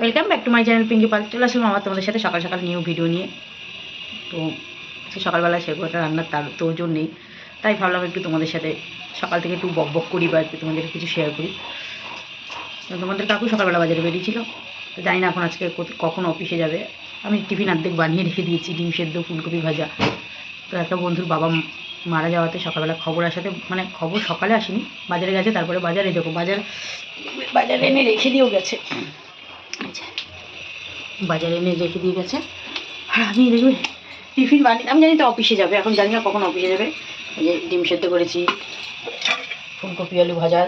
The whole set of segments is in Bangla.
Welcome back to my channel Pinki Pal চলে আসলাম আমার তোমাদের সাথে সকাল সকাল নিউ ভিডিও নিয়ে। তো সকালবেলা একটা রান্নার তার তোজন নেই। তাই ভাবলাম একটু তোমাদের সাথে সকাল থেকে একটু বক বক করি বা একটু তোমাদের কিছু শেয়ার করি। তোমাদের কাকু সকালবেলা বাজারে বেরিয়েছিল। তো জানি না এখন আজকে কখন অফিসে যাবে। আমি টিফিন অর্ধেক বানিয়ে রেখে দিয়েছি, ডিম সেদ্ধ, ফুলকপি ভাজা। তো একটা বন্ধুর বাবা মারা যাওয়াতে সকালবেলা খবর আসাতে মানে খবর সকালে আসেনি। বাজারে গেছে, তারপরে বাজারে দেখো বাজার বাজারে এনে রেখে দিয়েও গেছে। বাজারে এনে রেখে দিয়ে গেছে। আর আমি দেখবে, টিফিন বানিয়ে, আমি জানি তো অফিসে যাবে, এখন জানি না কখন অফিসে যাবে। যে ডিম সেদ্ধ করেছি, ফুলকপি, আলু ভাজা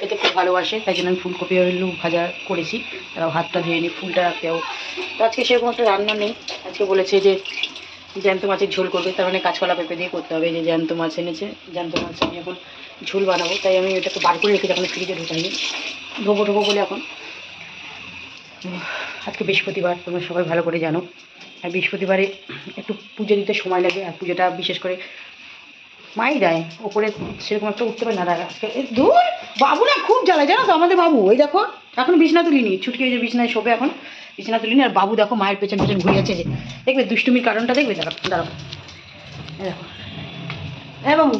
খেতে খুব ভালোবাসে, তাই জন্য আমি ফুলকপি, আলু ভাজা করেছি। তারাও হাতটা ধুয়ে নিই ফুলটা রাখতেও তো আজকে সেরকম একটা রান্না নেই। আজকে বলেছে যে জ্যান্ত মাছের ঝোল করবে, তার মানে কাঁচকলা পেঁপে দিয়ে করতে হবে। যে জ্যান্ত মাছ এনেছে, জ্যান্ত মাছ আমি এখন ঝোল বানাবো, তাই আমি ওটাকে বার করে রেখেছি, এখন ফ্রিজে ঢুকাইনি। ঢোবো ঢোবো বলে এখন। আজকে বৃহস্পতিবার, তোমরা সবাই ভালো করে জানো। আর বৃহস্পতিবারে একটু পুজো দিতে সময় লাগে, আর পুজোটা বিশেষ করে মাই দেয়। ওপরে সেরকম একটা উঠতে পারে না আজকে দূর বাবু না খুব জ্বালায়, জানো তো, আমাদের বাবু। ওই দেখো, এখন বিছনা তুলিনি। ছুটকি ওই যে বিছনায় শোবে এখন, বিছনা তুলিনি। আর বাবু দেখো, মায়ের পেছন পেছন ঘুরে আছে যে। দেখবে দুষ্টুমির কারণটা দেখবে? দাঁড়াও দাঁড়াও। দেখো। হ্যাঁ বাবু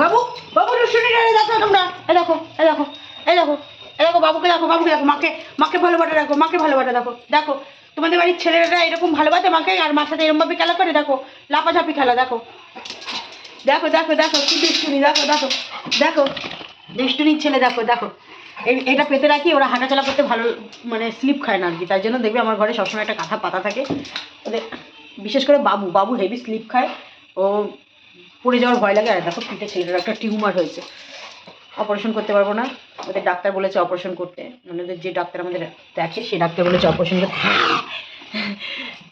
বাবু বাবু দুষ্টুমি দেখো তোমরা। এই দেখো এই দেখো এই দেখো। দেখো বাবুকে দেখো বাবুকে দেখো, মাকে মাকে ভালোবাসা, দেখো, মাকে ভালোবাসা, দেখো দেখো, তোমাদের বাড়ির ছেলেরা এরকম ভালোবাসে মাকে আর মার সাথে এরকমভাবে খেলা করে, দেখো লাপাঝাপি খেলা, দেখো। দেখো দেখো দেখো, কি দুষ্টুনি দেখো দেখো দেখো দুষ্টুনির ছেলে, দেখো দেখো। এটা পেতে রাখি, ওরা হাঁটাচলা করতে ভালো মানে স্লিপ খায় না আর কি, তাই জন্য দেখবে আমার ঘরে সবসময় একটা কাঁথা পাতা থাকে। ওদের, বিশেষ করে বাবু বাবু হেভি স্লিপ খায়, ও পড়ে যাওয়ার ভয় লাগে, আর দেখো পিঠে ছেলেটার একটা টিউমার হয়েছে। অপারেশন করতে পারব না। ওদের ডাক্তার বলেছে অপারেশন করতে। মানে ওদের যে ডাক্তার আমাদের দেখে সেই ডাক্তার বলেছে অপারেশন করতে।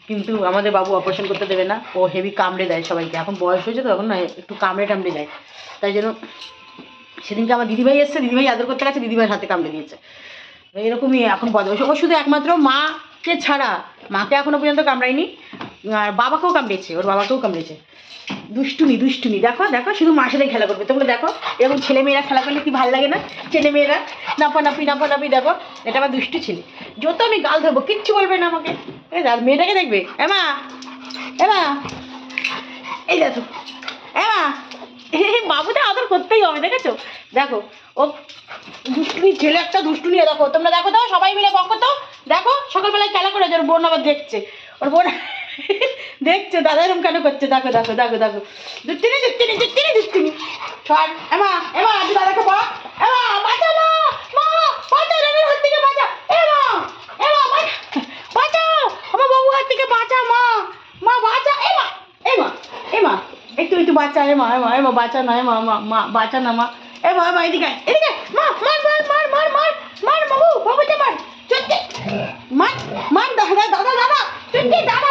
কিন্তু আমাদের বাবু অপারেশন করতে দেবে না। ও হেভি কামড়ে দেয় সবাইকে। এখন বয়স হয়েছে তো, এখন না একটু কামড়ে টামড়ে দেয়। তাই জন্য সেদিনকে আমার দিদিভাই এসছে, দিদিভাই আদর করতে গেছে, দিদিভাইয়ের হাতে কামড়ে দিয়েছে। এরকমই এখন বদমাইশ ও শুধু একমাত্র মাকে ছাড়া, মাকে এখনও পর্যন্ত কামড়ায়নি। আর বাবাকেও কামড়েছে, ওর বাবাকেও কামড়েছে। দুষ্টুমি দুষ্টুমি। দেখো দেখো, শুধু মার সাথে খেলা করবে। তোমরা দেখো, এরকম ছেলে মেয়েরা খেলা করলে কি ভালো লাগে না? ছেলে মেয়েরা নাপানাপি নাপানাপি, দেখো, এটা আমার দুষ্টু ছেলে। যত আমি গাল ধরবো, কিচ্ছু বলবে না আমাকে। আর মেয়েটাকে দেখবে। এমা এমা এই দেখো এমা বাবুটা আদর করতেই হবে, দেখেছ? দেখো, ও দুষ্টুমি ছেলে একটা দুষ্টুমি, দেখো, তোমরা দেখো তো, সবাই মিলে বকো তো। দেখো, সকালবেলায় খেলা করে, ওর বোন আবার দেখছে। ওর বোন দেখছে দাদা এরকম কেন করছে? দেখো দেখো দেখো দেখো। দুষ্টুনি দুষ্টুনি দুষ্টুনি দুষ্টুনি সর, এমা এমা আজ দাদাকে বক এমা, বাঁচা মা মা, বাঁচা রবির হাত থেকে বাঁচা। এমা এমা, বাঁচা আমার বাবু হাত থেকে বাঁচা, মা। মা, বাঁচা, এমা এমা এমা। একটু একটু বাঁচা, এমা এমা এমা, বাঁচা না, এমা, মা মা, বাঁচা না, মা। এমা এমা, এদিকে এদিকে। মা, মার মার মার মার মার মার, বাবু বাবুতে মার। চুটকি। মার মার, দাদা দাদা দাদা। চুটকি, দাদা।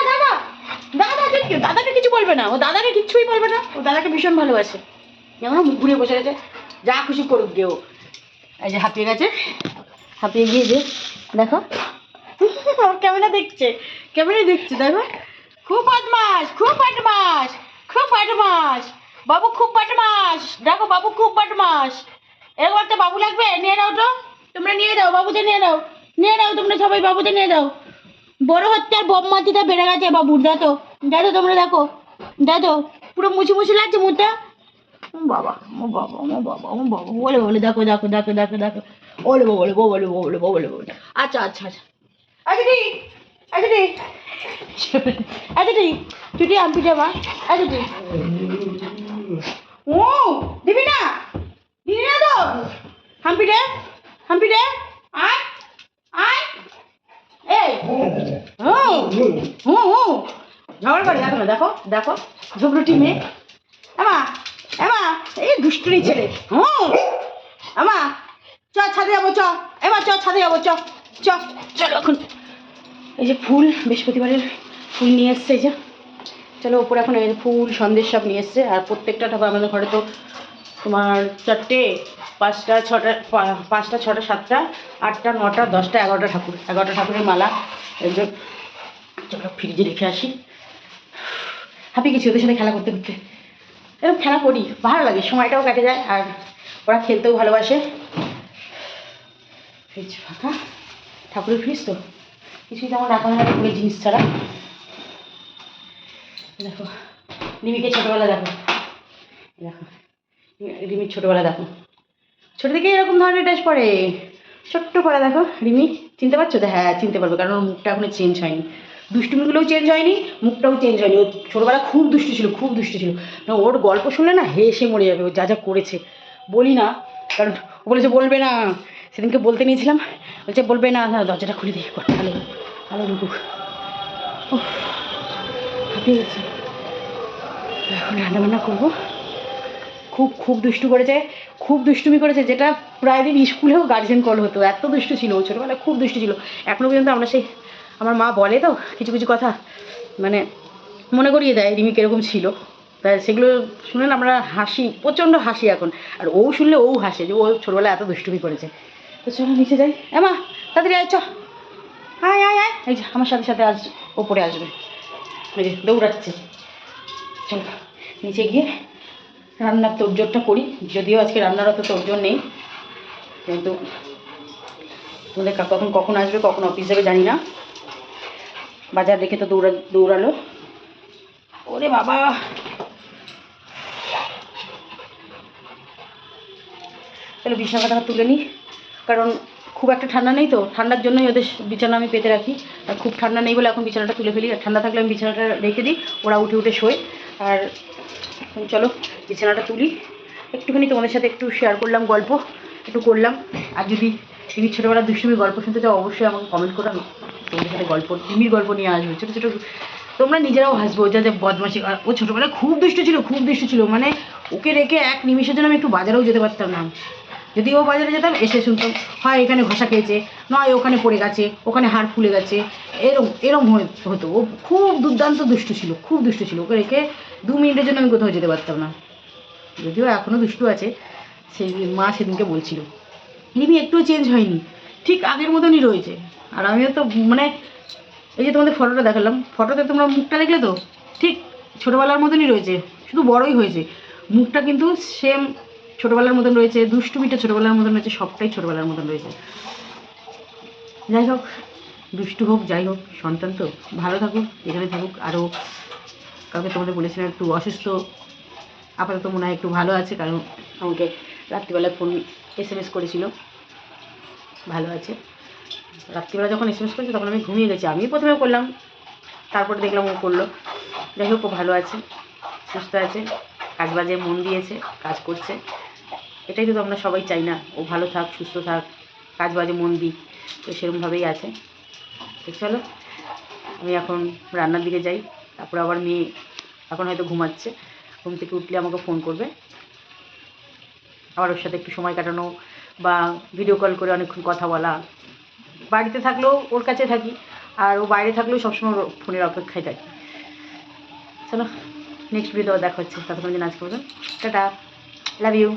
বলবে না। ও দাদাকে কিচ্ছুই বলবে না। ও দাদাকে ভীষণ ভালোবাসে। যেমন মুখ ঘুরে বসে গেছে। যা খুশি করুক গিয়ে ও। এই যে হাঁপিয়ে গেছে। হাঁপিয়ে গিয়ে যে, দেখো। ক্যামেরা দেখছে। ক্যামেরা দেখছে, দেখো। খুব বদমাস খুব বদমাস খুব বদমাস বাবু খুব বদমাস দেখো, বাবু খুব বদমাস এরকম একটা বাবু লাগবে? নিয়ে নাও তো। তোমরা নিয়ে দাও বাবুতে নিয়ে দাও নিয়ে দাও তোমরা সবাই বাবুতে নিয়ে দাও বড় হচ্ছে আর বম্মাতিটা বেড়ে গেছে বাবুর, দেখো। দেখো তোমরা, দেখো। দেখো পুরো মুছি মুছি লাগছে মুখটা ও বাবা ও বাবা ও বাবা ও বাবা, বলে বলে, দেখো দেখো দেখো দেখো দেখো, বলে বলে বলে বলে বলে বলে আচ্ছা আচ্ছা আচ্ছা। আচ্ছা ঠিক আচ্ছা ঠিক আচ্ছা ঠিক তুই আমি যাবা আচ্ছা ঠিক ও, দিবি না? দিবি না তো? হাম্পি রে হাম্পি রে আয় আয়। হুম হুম হুম ঝগড়া করে দেখো দেখো দেখো, ঝগড়ুটি মেয়ে। এমা এমা, এই দুষ্টুরি ছেলে, হুম। এমা, চ, ছাদে যাব, চ। এমা, চ, ছাদে যাব, চ চ, চলো এখন। এই যে ফুল, বৃহস্পতিবারের ফুল নিয়ে এসছে, এই যে। চলো ওপরে এখন এই যে ফুল, সন্দেশ সব নিয়ে এসছে। আর প্রত্যেকটা ঠাকুর আমাদের ঘরে তো তোমার চারটে, পাঁচটা, ছটা পাঁচটা, ছটা, সাতটা, আটটা, নটা, দশটা, এগারোটা ঠাকুর। এগারোটা ঠাকুরের মালা। একজন চলো, ফ্রিজে রেখে আসি। হাঁপি গেছি ওদের সাথে খেলা করতে করতে। এরকম খেলা করি, ভালো লাগে, সময়টাও কেটে যায় আর ওরা খেলতেও ভালোবাসে। ফ্রিজ ফাঁকা, ঠাকুরের ফ্রিজ তো। কিছুই তেমন রাখা হয় ওই জিনিস ছাড়া। দেখো রিমিকে ছোটোবেলা দেখো। দেখো রিমির ছোটোবেলা দেখো। ছোটো থেকে এরকম ধরনের ড্রেস পরে। ছোট্ট পরে দেখো, রিমি। চিনতে পারছ? তো হ্যাঁ চিনতে পারব, কারণ ওর মুখটা এখনও চেঞ্জ হয়নি। দুষ্টুমিগুলোও চেঞ্জ হয়নি মুখটাও চেঞ্জ হয়নি। ও ছোটোবেলা খুব দুষ্টু ছিল খুব দুষ্টু ছিল। না ওর গল্প শুনলে না হেসে মরে যাবে ও যা যা করেছে। বলি না কারণ ও বলেছে বলবে না। সেদিনকে বলতে নিয়েছিলাম বলছে বলবে না না দরজাটা খুলে দিয়ে ভালো ভালো ঢুকুক। উফ, হাঁপিয়ে গেছি। এখন রান্নাবান্না করব। খুব খুব দুষ্টু করেছে খুব দুষ্টুমি করেছে যেটা প্রায় দিন স্কুলেও গার্জেন কল হতো। এত দুষ্টু ছিল ছোটোবেলায় খুব দুষ্টু ছিল। এখনও পর্যন্ত আমরা সেই আমার মা বলে তো, কিছু কিছু কথা মানে মনে করিয়ে দেয় রিমি কীরকম ছিল। তাই সেগুলো শুনে না আমরা হাসি, প্রচণ্ড হাসি এখন। আর ও শুনলে ও হাসে যে ও ছোটোবেলায় এত দুষ্টুমি করেছে। তো চলো নিচে যাই। এমা তাড়াতাড়ি আয়, চ। আয় আয় আয়। এই যে, আমার সাথে সাথে আস ওপরে আসবে। এই যে, দৌড়াচ্ছে। চলো, নিচে গিয়ে রান্নার তোড়জোড়টা করি। যদিও আজকে রান্নার অত তোড়জোড় নেই। কিন্তু তোমাদের কখন কখন আসবে, কখন অফিস যাবে জানি না। বাজার রেখে তো দৌড়া দৌড়ালো। ওরে বাবা। তাহলে বিছানা কথা তুলে নিই কারণ খুব একটা ঠান্ডা নেই তো। ঠান্ডার জন্যই ওদের বিছানা আমি পেতে রাখি। আর খুব ঠান্ডা নেই বলে এখন বিছানাটা তুলে ফেলি। আর ঠান্ডা থাকলে আমি বিছানাটা রেখে দিই। ওরা উঠে উঠে শোয়। আর চলো, বিছানাটা তুলি। একটুখানি তোমাদের সাথে একটু শেয়ার করলাম গল্প। একটু করলাম। আর যদি টিভির ছোটোবেলার দুষ্টুমির গল্প শুনতে চাও, অবশ্যই আমাকে কমেন্ট করো। আমি তোমাদের সাথে গল্প টিভির গল্প নিয়ে আসব, ছোটো ছোটো তোমরা নিজেরাও হাসবো যা যা বদমাসি ও ছোটোবেলায় খুব দুষ্ট ছিল, খুব দুষ্ট ছিল মানে ওকে রেখে এক নিমিষের জন্য আমি একটু বাজারেও যেতে পারতাম না। যদি ও বাজারে যেতাম, এসে শুনতাম, হয় এখানে ঘষা খেয়েছে, নয় ওখানে পড়ে গেছে, ওখানে হাড় ফুলে গেছে, এরম এরম হতো। ও খুব দুর্দান্ত দুষ্টু ছিল, খুব দুষ্ট ছিল, ওকে রেখে দু মিনিটের জন্য আমি কোথাও যেতে পারতাম না। যদিও এখনও দুষ্টু আছে, সেই মা সেদিনকে বলছিল রিমি একটুও চেঞ্জ হয়নি। ঠিক আগের মতনই রয়েছে। আর আমিও তো মানে এই যে তোমাদের ফটোটা দেখালাম ফটোতে তোমরা মুখটা দেখলে তো? ঠিক ছোটোবেলার মতনই রয়েছে, শুধু বড়ই হয়েছে। মুখটা কিন্তু সেম ছোটোবেলার মতন রয়েছে, দুষ্টুমিটা ছোটোবেলার মতন রয়েছে, সবটাই ছোটোবেলার মতন রয়েছে। যাই হোক, দুষ্টু হোক, যাই হোক, সন্তান তো, ভালো থাকুক এখানে থাকুক আরও কাউকে তোমাদের বলেছিলাম একটু অসুস্থ, আপাতত মনে হয় একটু ভালো আছে, কারণ আমাকে রাত্রিবেলায় ফোন এস এম এস করেছিল। ভালো আছে। রাত্রিবেলা যখন এসএমএস এম এস করেছে তখন আমি ঘুমিয়ে গেছি। আমি প্রথমে করলাম। তারপরে দেখলাম ও করল। যাই হোক, ও ভালো আছে, সুস্থ আছে কাজ বাজে মন দিয়েছে, কাজ করছে। এটাই তো আমরা সবাই চাই না। ও ভালো থাক, সুস্থ থাক কাজ বাজে মন দিক। তো সেরকমভাবেই আছে। তো চলো, আমি এখন রান্নার দিকে যাই। তারপরে আবার মেয়ে এখন হয়তো ঘুমাচ্ছে। ঘুম থেকে উঠলে আমাকে ফোন করবে। আবার ওর সাথে একটু সময় কাটানো। বা ভিডিও কল করে অনেকক্ষণ কথা বলা। বাড়িতে থাকলেও ওর কাছে থাকি, আর ও বাইরে থাকলেও সবসময় ফোনের অপেক্ষায় থাকি। চলো নেক্সট ভিডিও দেখা হচ্ছে ততক্ষণ আজকে বলুন টাটা লাভ ইউ